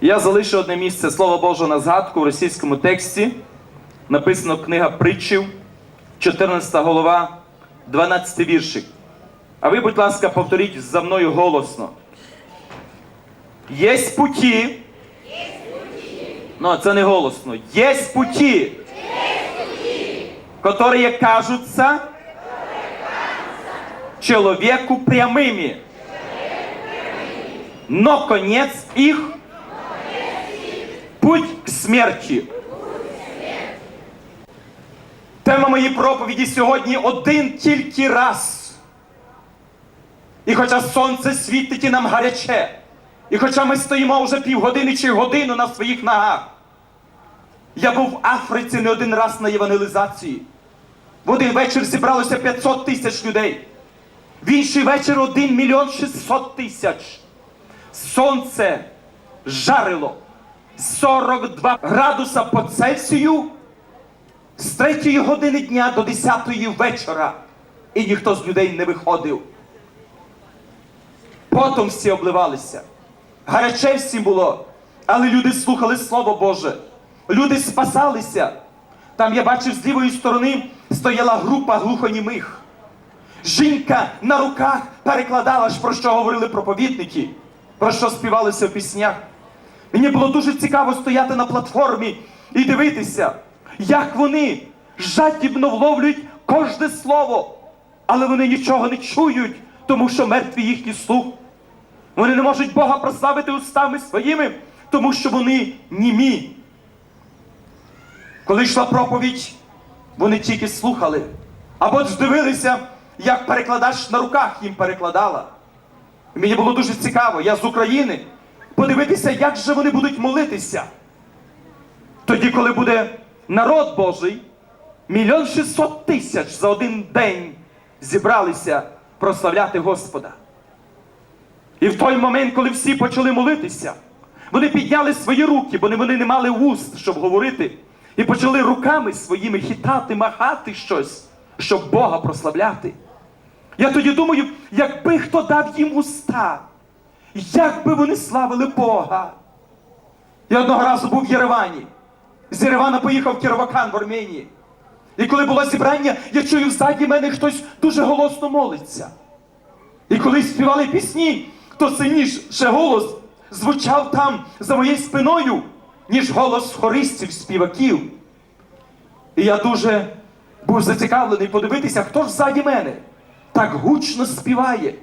Я залишу одне місце Слова Божого на згадку в російському тексті. Написано книга притчів, 14 голова, 12 віршик. А ви, будь ласка, повторіть за мною голосно. Єсть путі. Ну, це не голосно. Єсть путі. Которые кажутся человеку прямыми. Но конец их путь к смерті. Тема моєї проповіді сьогодні один тільки раз. І хоча сонце світить і нам гаряче, і хоча ми стоїмо вже півгодини чи годину на своїх ногах, я був в Африці не один раз на євангелізації. В один вечір зібралося 500 тисяч людей. В інший вечір 1 мільйон 600 тисяч. Сонце жарило 42 градуса по Цельсію з 3 години дня до 10 вечора. І ніхто з людей не виходив. Потом всі обливалися. Гаряче всім було, але люди слухали Слово Боже. Люди спасалися. Там я бачив з лівої сторони стояла група глухонімих. Жінка на руках перекладала про що говорили проповідники, про що співалися в піснях. Мені було дуже цікаво стояти на платформі і дивитися, як вони жадібно вловлюють кожне слово, але вони нічого не чують, тому що мертвий їхній слух. Вони не можуть Бога прославити устами своїми, тому що вони німі. Коли йшла проповідь, вони тільки слухали. Або ж дивилися, як перекладач на руках їм перекладала. Мені було дуже цікаво, я з України, подивитися, як же вони будуть молитися. Тоді, коли буде народ Божий, мільйон шістсот тисяч за один день зібралися прославляти Господа. І в той момент, коли всі почали молитися, вони підняли свої руки, бо вони не мали вуст, щоб говорити, і почали руками своїми хитати, махати щось, щоб Бога прославляти. Я тоді думаю, якби хто дав їм уста, як би вони славили Бога. Я одного разу був в Єревані. З Єревана поїхав в Кіровакан в Арменії. І коли було зібрання, я чую ззаді мене хтось дуже голосно молиться. І коли співали пісні, то сильніше голос звучав там за моєю спиною, ніж голос хористів, співаків. І я дуже був зацікавлений подивитися, хто ж ззаді мене так гучно співає.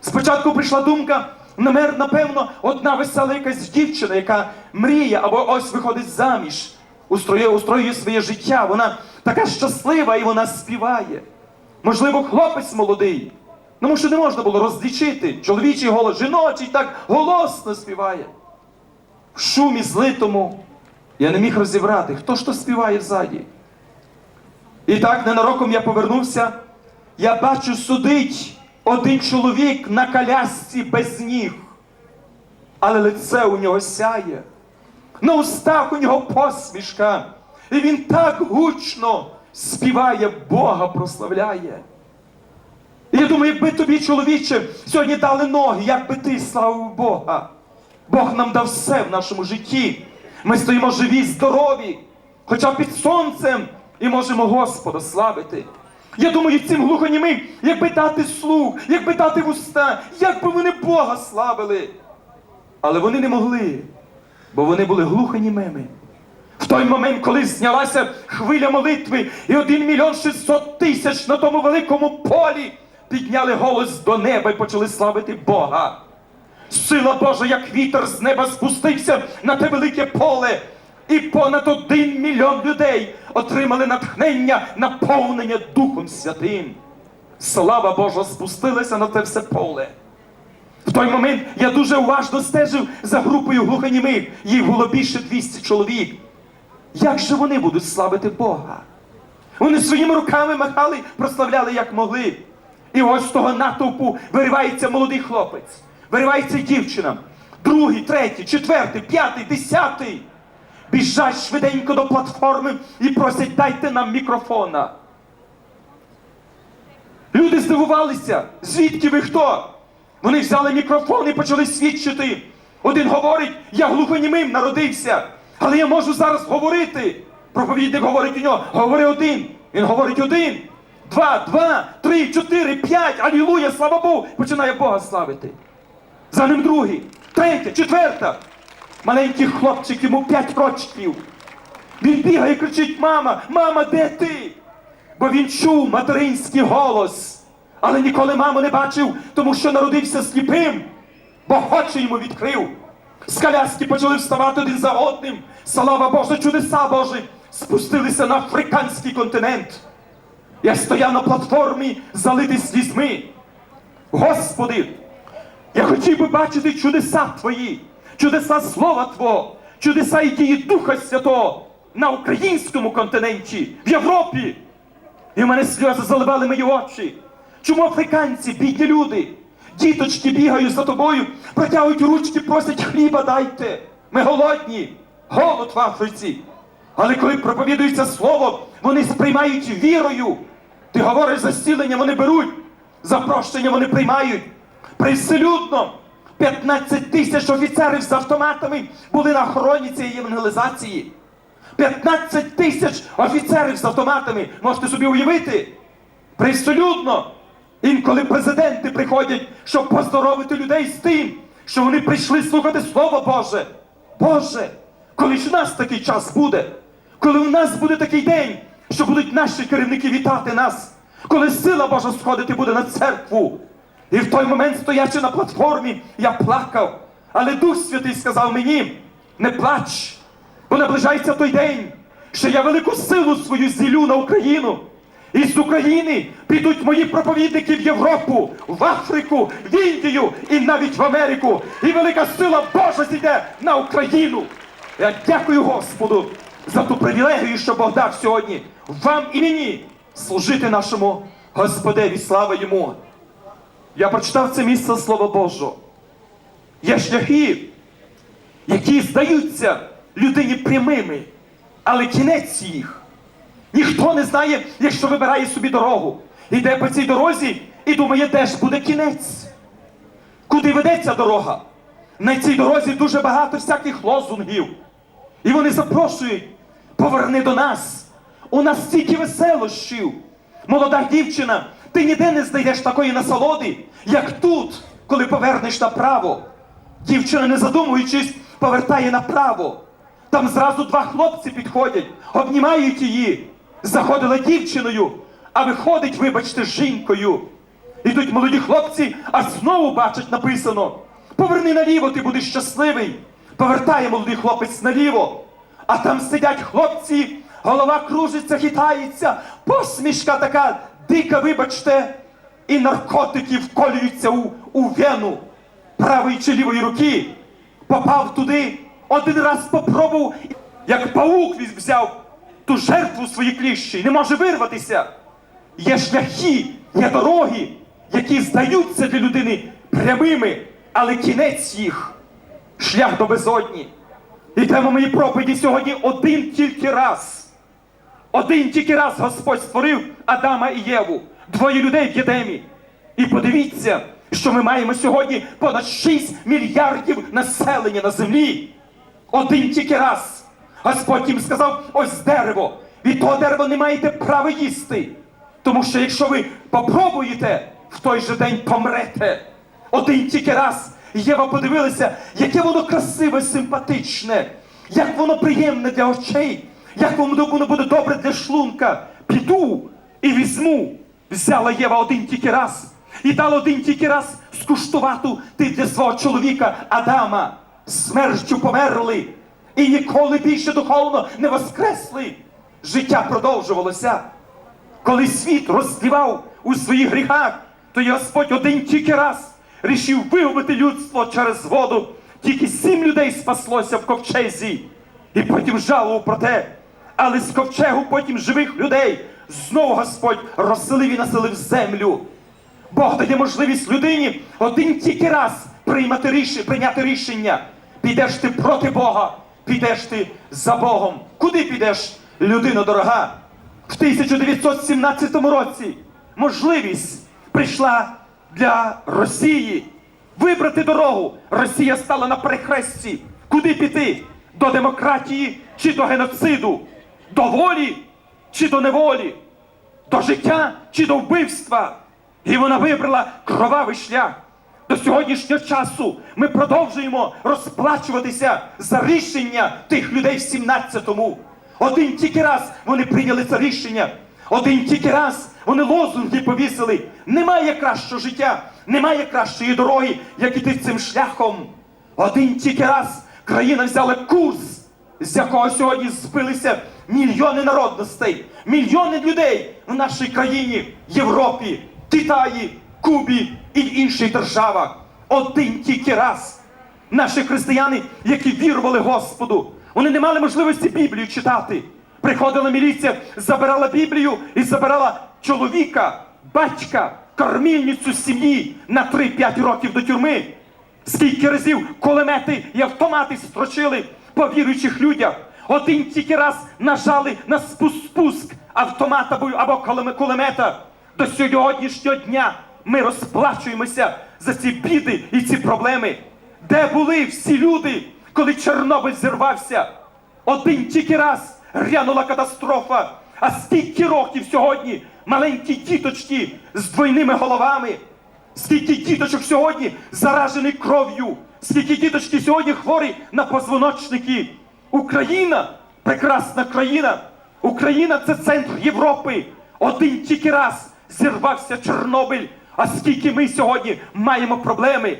Спочатку прийшла думка, напевно, одна весела якась дівчина, яка мріє або ось виходить заміж, устроює, устроює своє життя. Вона така щаслива і вона співає. Можливо, хлопець молодий. Тому що не можна було розлічити чоловічий голос, жіночий так голосно співає. В шумі злитому я не міг розібрати, хто ж то співає ззаді. І так ненароком я повернувся. Я бачу, сидить один чоловік на колясці без ніг, але лице у нього сяє, на устах у нього посмішка, і він так гучно співає, Бога прославляє. І я думаю, якби тобі, чоловіче, сьогодні дали ноги, як би ти славив Бога. Бог нам дав все в нашому житті. Ми стоїмо живі, здорові, хоча під сонцем і можемо Господа славити. Я думаю, цим глухонімим, якби дати слух, якби дати вуста, як би вони Бога славили. Але вони не могли, бо вони були глухонімими. В той момент, коли знялася хвиля молитви, і один мільйон шістсот тисяч на тому великому полі підняли голос до неба і почали славити Бога. Сила Божа, як вітер з неба спустився на те велике поле, і понад один мільйон людей отримали натхнення, наповнення Духом Святим. Слава Божа спустилася на те все поле. В той момент я дуже уважно стежив за групою глухонімих. Їх було більше 200 чоловік. Як же вони будуть славити Бога? Вони своїми руками махали, прославляли як могли. І ось з того натовпу виривається молодий хлопець, виривається дівчина, другий, третій, четвертий, п'ятий, десятий. Біжать швиденько до платформи і просять, дайте нам мікрофона. Люди здивувалися, звідки ви хто? Вони взяли мікрофон і почали свідчити. Один говорить, я глухонімим народився, але я можу зараз говорити. Проповідник говорить у нього, говори один. Він говорить один, два, два, три, чотири, п'ять, алілуя, слава Богу, починає Бога славити. За ним другий, третя, четверта. Маленький хлопчик, йому п'ять рочків. Він бігає і кричить: Мама, мама, де ти? Бо він чув материнський голос, але ніколи маму не бачив, тому що народився сліпим, бо очі йому відкрив. З коляски почали вставати один за одним. Слава Божа, чудеса Божі спустилися на африканський континент. Я стояв на платформі, залитий слізьми. Господи, я хотів би бачити чудеса Твої, чудеса Слова Твого, чудеса і дії Духа Святого на українському континенті, в Європі. І в мене сльози заливали мої очі. Чому африканці, бідні люди, діточки бігають за тобою, протягують ручки, просять хліба дайте. Ми голодні, голод в Африці. Але коли проповідується слово, вони сприймають вірою. Ти говориш за зцілення, вони беруть, за прощення вони приймають. Привселюдно 15 тисяч офіцерів з автоматами були на охороні цієї евангелізації. 15 тисяч офіцерів з автоматами. Можете собі уявити? Привселюдно. Інколи президенти приходять, щоб поздоровити людей з тим, що вони прийшли слухати Слово Боже. Боже, коли ж у нас такий час буде, коли у нас буде такий день, що будуть наші керівники вітати нас, коли сила Божа сходити буде на церкву. І в той момент, стоячи на платформі, я плакав. Але Дух Святий сказав мені: не плач, бо наближається той день, що я велику силу свою зілю на Україну. І з України підуть мої проповідники в Європу, в Африку, в Індію і навіть в Америку. І велика сила Божа зійде на Україну. Я дякую Господу за ту привілегію, що Бог дав сьогодні вам і мені служити нашому Господеві. Слава йому! Я прочитав це місце Слова Божого. Є шляхи, які здаються людині прямими, але кінець їх. Ніхто не знає, якщо вибирає собі дорогу. Іде по цій дорозі і думає, де ж буде кінець. Куди ведеться дорога? На цій дорозі дуже багато всяких лозунгів. І вони запрошують, поверни до нас. У нас стільки веселощів. Молода дівчина, ти ніде не знайдеш такої насолоди, як тут, коли повернеш направо. Дівчина, не задумуючись, повертає направо. Там зразу два хлопці підходять, обнімають її. Заходила дівчиною, а виходить, вибачте, жінкою. Ідуть молоді хлопці, а знову бачать написано: поверни наліво, ти будеш щасливий. Повертає молодий хлопець наліво. А там сидять хлопці, голова кружиться, хитається, посмішка така дика, вибачте, і наркотики вколюються у, у вену правої чи лівої руки. Попав туди, один раз попробував, як паук він взяв ту жертву свої кліщі, не може вирватися. Є шляхи, є дороги, які здаються для людини прямими, але кінець їх шлях до безодні. І тема моїй проповіді сьогодні один тільки раз. Один тільки раз Господь створив Адама і Єву, двоє людей в Єдемі. І подивіться, що ми маємо сьогодні понад 6 мільярдів населення на землі. Один тільки раз. Господь їм сказав: ось дерево. Від того дерева не маєте права їсти. Тому що якщо ви попробуєте, в той же день помрете. Один тільки раз. Єва подивилася, яке воно красиве, симпатичне, як воно приємне для очей, як воно буде добре для шлунка. Піду і візьму. Взяла Єва один тільки раз і дала один тільки раз скуштувати ти для свого чоловіка Адама. Смертю померли і ніколи більше духовно не воскресли. Життя продовжувалося. Коли світ розслівав у своїх гріхах, то Господь один тільки раз рішив вигубити людство через воду. Тільки сім людей спаслося в ковчезі. І потім жалував про те. Але з ковчегу потім живих людей знову Господь розселив і населив землю. Бог дає можливість людині один тільки раз приймати рішення, прийняти рішення. Підеш ти проти Бога, підеш ти за Богом. Куди підеш, людина дорога? В 1917 році можливість прийшла для Росії. вибрати дорогу. Росія стала на перехресті. Куди піти? До демократії чи до геноциду? До волі чи до неволі? До життя чи до вбивства? І вона вибрала кровавий шлях. До сьогоднішнього часу ми продовжуємо розплачуватися за рішення тих людей в 17-му. Один тільки раз вони прийняли це рішення. Один тільки раз вони лозунги повісили. Немає кращого життя, немає кращої дороги, як іти цим шляхом. Один тільки раз країна взяла курс, з якого сьогодні збилися мільйони народностей, мільйони людей в нашій країні, Європі, Китаї, Кубі і інших державах. Один тільки раз наші християни, які вірували Господу, вони не мали можливості Біблію читати. Приходила міліція, забирала Біблію і забирала чоловіка, батька, кормільницю сім'ї на 3-5 років до тюрми. Скільки разів кулемети і автомати строчили по віруючих людях. Один тільки раз нажали на спуск, спуск автомата або- кулемета. До сьогоднішнього дня ми розплачуємося за ці біди і ці проблеми. Де були всі люди, коли Чорнобиль зірвався? Один тільки раз грянула катастрофа. А скільки років сьогодні маленькі діточки з двойними головами? Скільки діточок сьогодні заражені кров'ю? Скільки діточки сьогодні хворі на позвоночники? Україна прекрасна країна. Україна це центр Європи. Один тільки раз зірвався Чорнобиль. А скільки ми сьогодні маємо проблеми?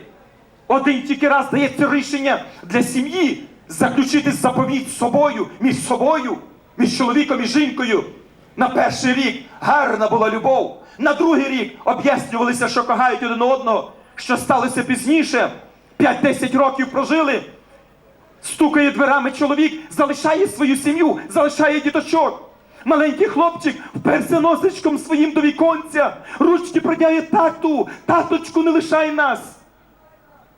Один тільки раз дається рішення для сім'ї заключити заповідь з собою, між собою, між чоловіком і жінкою. На перший рік гарна була любов. На другий рік об'яснювалися, що кохають один одного. Що сталося пізніше? 5-10 років прожили. Стукає дверами чоловік, залишає свою сім'ю, залишає діточок. Маленький хлопчик вперся носичком своїм до віконця, ручки продяє тату, таточку, не лишай нас.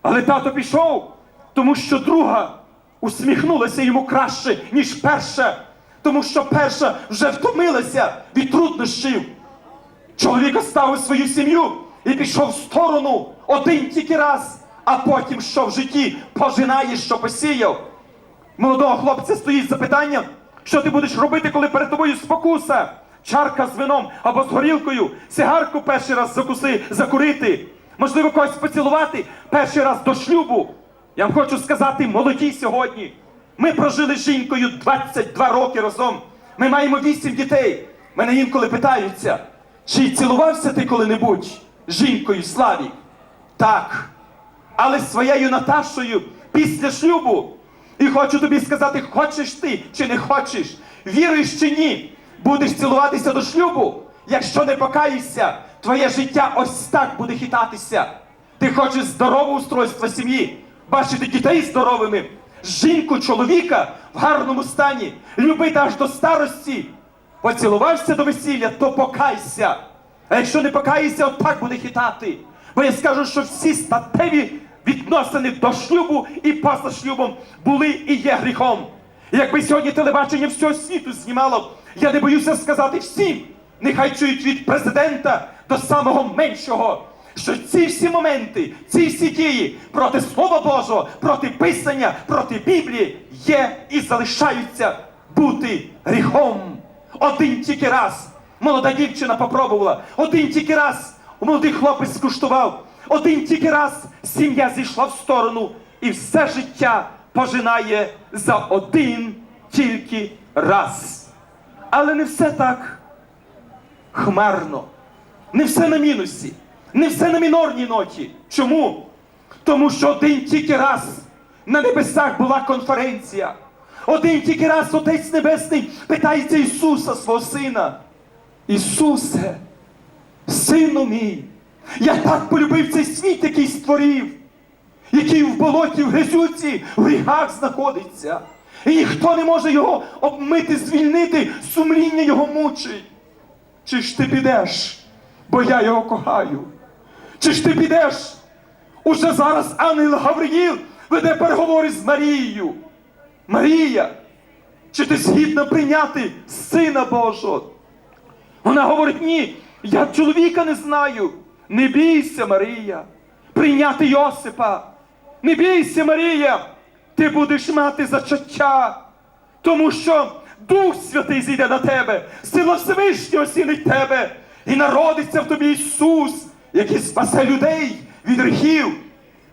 Але тато пішов, тому що друга усміхнулася йому краще, ніж перша, тому що перша вже втомилася від труднощів. Чоловік оставив свою сім'ю і пішов в сторону один тільки раз, а потім що в житті пожинає, що посіяв. Молодого хлопця стоїть запитання, що ти будеш робити, коли перед тобою спокуса, чарка з вином або з горілкою, сигарку перший раз закуси, закурити, можливо, когось поцілувати перший раз до шлюбу. Я вам хочу сказати, молоді сьогодні. Ми прожили з жінкою 22 роки разом. Ми маємо 8 дітей. Мене інколи питаються, чи цілувався ти коли-небудь з жінкою Славік? Так. Але з своєю Наташою після шлюбу. І хочу тобі сказати, хочеш ти чи не хочеш, віруєш чи ні, будеш цілуватися до шлюбу. Якщо не покаєшся, твоє життя ось так буде хитатися. Ти хочеш здорове устройство сім'ї, бачити дітей здоровими, жінку, чоловіка в гарному стані, любити аж до старості. Поцілувався до весілля, то покайся. А якщо не покаєшся, отак буде хитати. Бо я скажу, що всі статеві відносини до шлюбу і поза шлюбом були і є гріхом. Якби сьогодні телебачення всього світу знімало, я не боюся сказати всім, нехай чують від президента до самого меншого, що ці всі моменти, ці всі дії проти Слова Божого, проти Писання, проти Біблії є і залишаються бути гріхом. Один тільки раз молода дівчина попробувала, один тільки раз молодий хлопець скуштував, один тільки раз сім'я зійшла в сторону і все життя пожинає за один тільки раз. Але не все так хмарно, не все на мінусі, не все на мінорній ноті. Чому? Тому що один тільки раз на небесах була конференція. Один тільки раз Отець Небесний питається Ісуса, свого Сина. Ісусе, Сину мій, я так полюбив цей світ, який створив, який в болоті, в грязюці, в гріхах знаходиться. І ніхто не може його обмити, звільнити, сумління його мучить. Чи ж ти підеш, бо я його кохаю? Чи ж ти підеш? Уже зараз ангел Гавриїл веде переговори з Марією. Марія, чи ти згідна прийняти Сина Божого? Вона говорить: ні, я чоловіка не знаю. Не бійся, Марія. прийняти Йосипа. Не бійся, Марія, ти будеш мати зачаття, тому що Дух Святий зійде на тебе, сила Всевишнього осінить тебе, і народиться в тобі Ісус, який спасе людей від гріхів.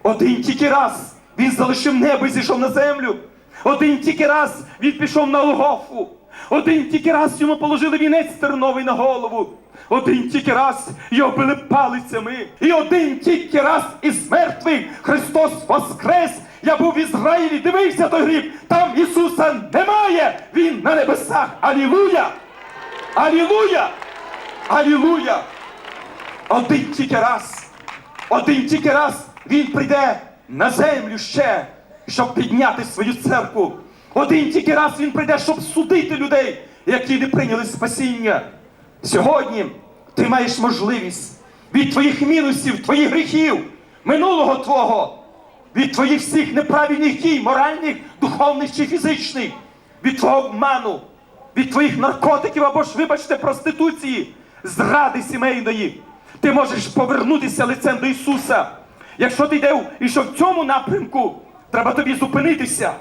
Один тільки раз він залишив небо і зійшов на землю. Один тільки раз він пішов на Голгофу. Один тільки раз йому положили вінець терновий на голову. Один тільки раз його били палицями. І один тільки раз із мертвих Христос воскрес. Я був в Ізраїлі, дивився той гріб. Там Ісуса немає. Він на небесах. Алілуя! Алілуя! Алілуя! Один тільки раз, один тільки раз він прийде на землю ще, щоб підняти свою церкву. Один тільки раз він прийде, щоб судити людей, які не прийняли спасіння. Сьогодні ти маєш можливість від твоїх мінусів, твоїх гріхів, минулого твого, від твоїх всіх неправильних дій, моральних, духовних чи фізичних, від твого обману, від твоїх наркотиків або ж, вибачте, проституції, зради сімейної. Ти можеш повернутися лицем до Ісуса. Якщо ти йде і що в цьому напрямку, треба тобі зупинитися,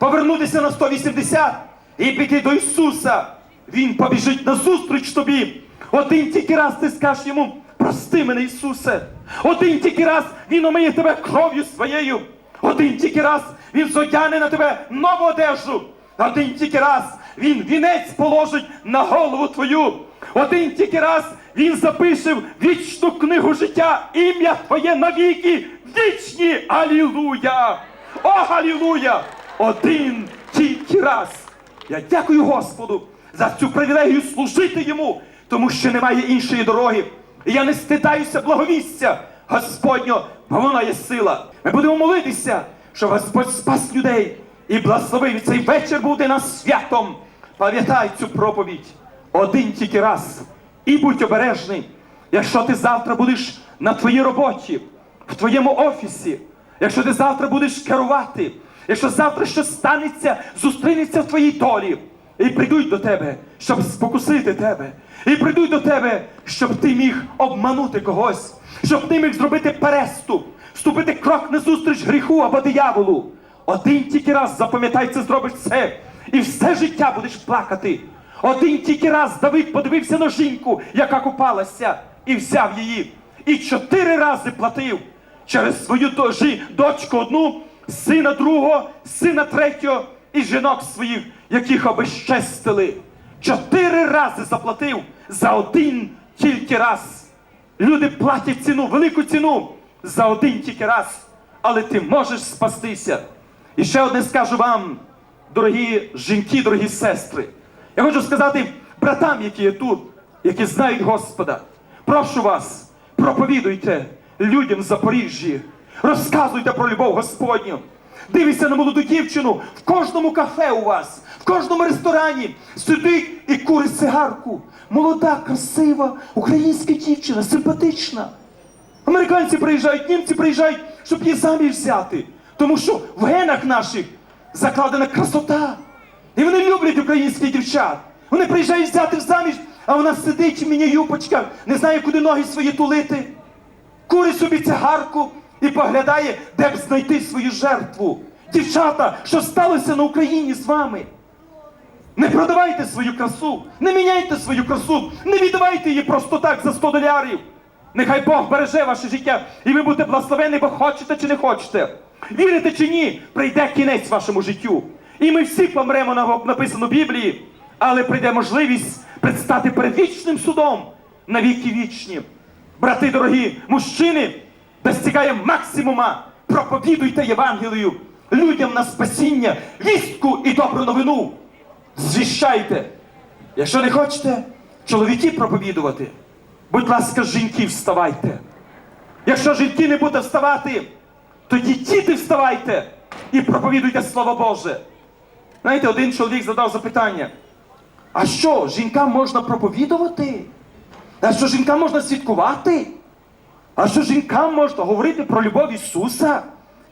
повернутися на 180 і піти до Ісуса. Він побіжить назустріч тобі. Один тільки раз ти скажеш йому, прости мене, Ісусе. Один тільки раз Він омиє тебе кров'ю своєю. Один тільки раз Він зодяне на тебе нову одежу. Один тільки раз Він вінець положить на голову твою. Один тільки раз Він запише вічну книгу життя ім'я Твоє навіки вічні. Алілуя! О, Алілуя! Один тільки раз. Я дякую Господу за цю привілегію служити йому, тому що немає іншої дороги. І я не стидаюся благовістя Господнього, бо вона є сила. Ми будемо молитися, щоб Господь спас людей і благословив цей вечір буде нас святом. Пам'ятай цю проповідь один тільки раз. І будь обережний, якщо ти завтра будеш на твоїй роботі, в твоєму офісі, якщо ти завтра будеш керувати, якщо завтра щось станеться, зустрінеться в твоїй долі, і прийдуть до тебе, щоб спокусити тебе, і прийдуть до тебе, щоб ти міг обманути когось, щоб ти міг зробити переступ, вступити крок назустріч гріху або дияволу. Один тільки раз запам'ятай це, зробиш це, і все життя будеш плакати. Один тільки раз Давид подивився на жінку, яка купалася, і взяв її. І чотири рази платив через свою дочку одну, сина другого, сина третього і жінок своїх, яких обезчестили. Чотири рази заплатив за один тільки раз. Люди платять ціну, велику ціну за один тільки раз, але ти можеш спастися. І ще одне скажу вам, дорогі жінки, дорогі сестри. Я хочу сказати братам, які є тут, які знають Господа. Прошу вас, проповідуйте людям в Запоріжжі, розказуйте про любов Господню. Дивіться на молоду дівчину в кожному кафе у вас, в кожному ресторані сидить і курить сигарку. Молода, красива, українська дівчина, симпатична. Американці приїжджають, німці приїжджають, щоб її заміж взяти. Тому що в генах наших закладена красота. І вони люблять українських дівчат. Вони приїжджають взяти заміж, а вона сидить в міні-юпочках, не знає, куди ноги свої тулити. Курить собі цигарку і поглядає, де б знайти свою жертву. Дівчата, що сталося на Україні з вами? Не продавайте свою красу, не міняйте свою красу, не віддавайте її просто так за 100 долярів. Нехай Бог береже ваше життя, і ви будете благословені, бо хочете чи не хочете. Вірите чи ні, прийде кінець вашому життю. І ми всі помремо на написано в Біблії, але прийде можливість предстати перед вічним судом на віки вічні. Брати дорогі, мужчини, достигає максимума, проповідуйте Євангелію людям на спасіння, вістку і добру новину. Звіщайте. Якщо не хочете чоловіки проповідувати, будь ласка, жінки, вставайте. Якщо жінки не будуть вставати, тоді діти вставайте і проповідуйте Слово Боже. Знаєте, один чоловік задав запитання: а що, жінкам можна проповідувати? А що жінкам можна святкувати? А що жінкам можна говорити про любов Ісуса?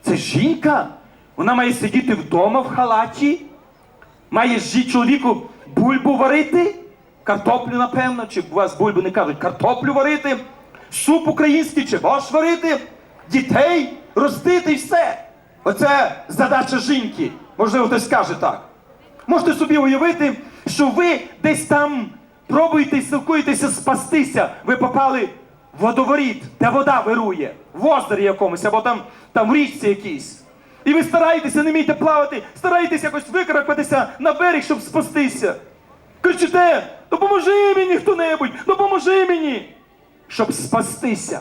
Це жінка. Вона має сидіти вдома в халаті, має жі чоловіку бульбу варити, картоплю, напевно, чи у вас бульбу не кажуть, картоплю варити, суп український чи борщ варити. дітей ростити і все. Оце задача жінки. Можливо, хтось скаже так. Можете собі уявити, що ви десь там пробуєте і силкуєтеся спастися. Ви попали водоворіт, де вода вирує, в озері якомусь, або там, там в річці якійсь. І ви стараєтеся, не вмієте плавати, стараєтеся якось викарабкатися на берег, щоб спастися. Кричите, допоможи мені хто-небудь, допоможи мені, щоб спастися.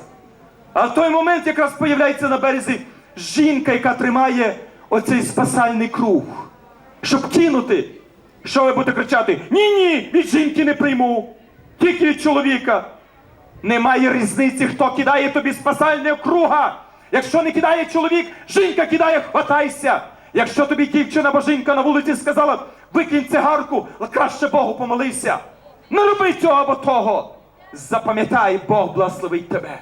А в той момент якраз появляється на березі жінка, яка тримає оцей спасальний круг. Щоб кинути. Що ви будете кричати? Ні, ні, від жінки не прийму. Тільки від чоловіка. Немає різниці, хто кидає тобі спасального круга. Якщо не кидає чоловік, жінка кидає, хватайся. Якщо тобі дівчина або жінка на вулиці сказала, викинь цигарку, краще Богу помолися. Не роби цього або того. Запам'ятай, Бог благословить тебе.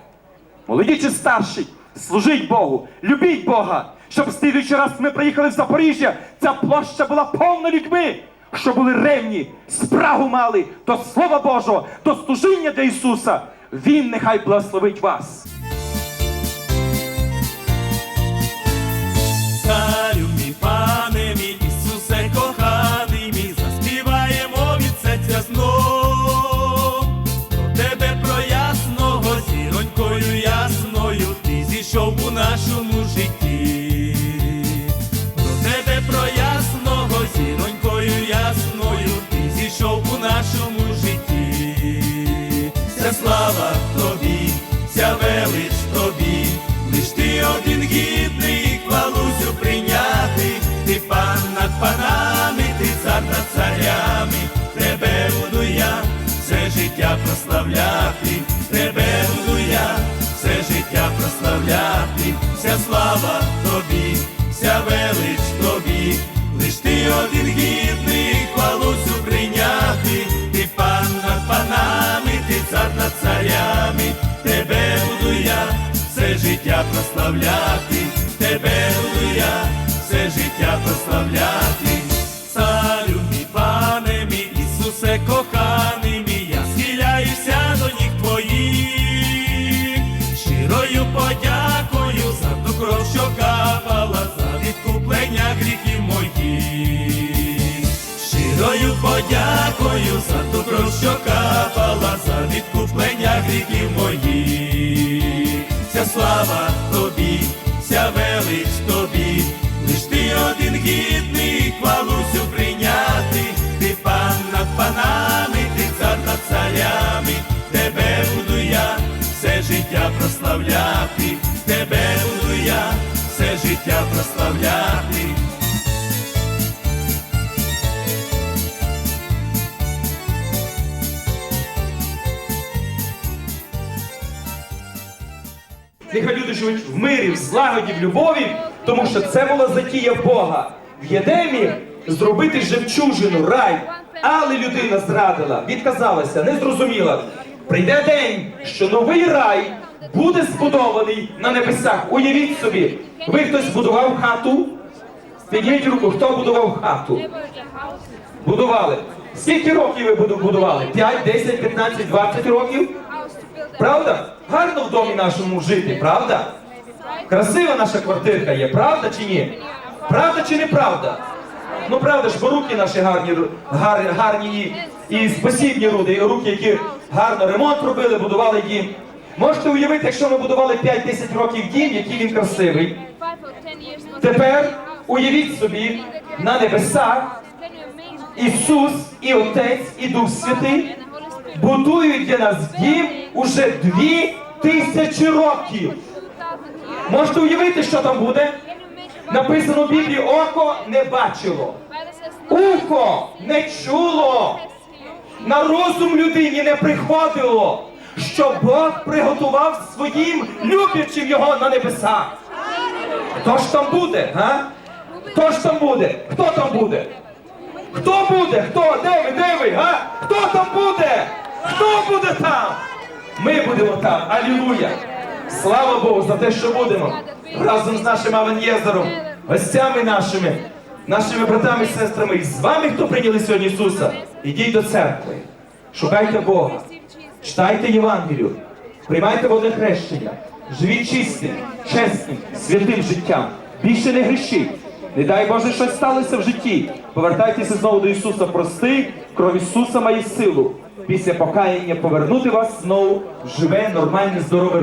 Молоді чи старші, служіть Богу, любіть Бога, щоб в слідуючий раз ми приїхали в Запоріжжя, ця площа була повна людьми, що були ревні, спрагу мали до Слова Божого, до служіння для Ісуса. Він нехай благословить вас. Панами, ти цар над царями, тебе буду я все життя прославляти, тебе буду я все життя прославляти, вся слава тобі, вся велич тобі, лиш ти один гідний, хвалусю прийняти, ти пан над панами, ти цар над царями, тебе буду я все життя прославляти, тебе буду я все життя прославляти, подякою за кров, що капала, за відкуплення гріхів моїх. Вся слава тобі, вся велич тобі, живуть в мирі, в злагоді, в любові, тому що це була затія Бога. В Єдемі зробити жемчужину, рай. Але людина зрадила, відказалася, не зрозуміла. Прийде день, що новий рай буде збудований на небесах. Уявіть собі, ви хтось будував хату? Підніміть руку, хто будував хату? Будували. Скільки років ви будували? 5, 10, 15, 20 років? Правда? Гарно в домі нашому жити, правда? Красива наша квартирка є, правда чи ні? Правда чи неправда? Ну правда ж, бо руки наші гарні, гар, гарні і, і спосібні руди, руки, які гарно ремонт робили, будували дім. Можете уявити, якщо ми будували 5-10 років дім, який він красивий. Тепер уявіть собі на небесах Ісус і Отець і Дух Святий будують для нас дім уже дві тисячі років. Можете уявити, що там буде? Написано в Біблії, око не бачило, ухо не чуло, на розум людині не приходило, що Бог приготував своїм люблячим його на небесах. Хто ж там буде? Га? Хто ж там буде? Хто там буде? Хто буде? Хто? Де ви? Де ви? Га? Хто там буде? Хто буде там? Ми будемо там. Алілуя! Слава Богу за те, що будемо разом з нашим Аванєзером, гостями нашими, нашими братами і сестрами. І з вами, хто прийняли сьогодні Ісуса, ідіть до церкви, шукайте Бога, читайте Євангелію, приймайте водне хрещення, Живіть чистим, чесним, святим життям. Більше не грішіть. Не дай Боже, щось сталося в житті. Повертайтеся знову до Ісуса прости, кров Ісуса має силу. Після покаяння повернути вас знову живе, нормальне, здорове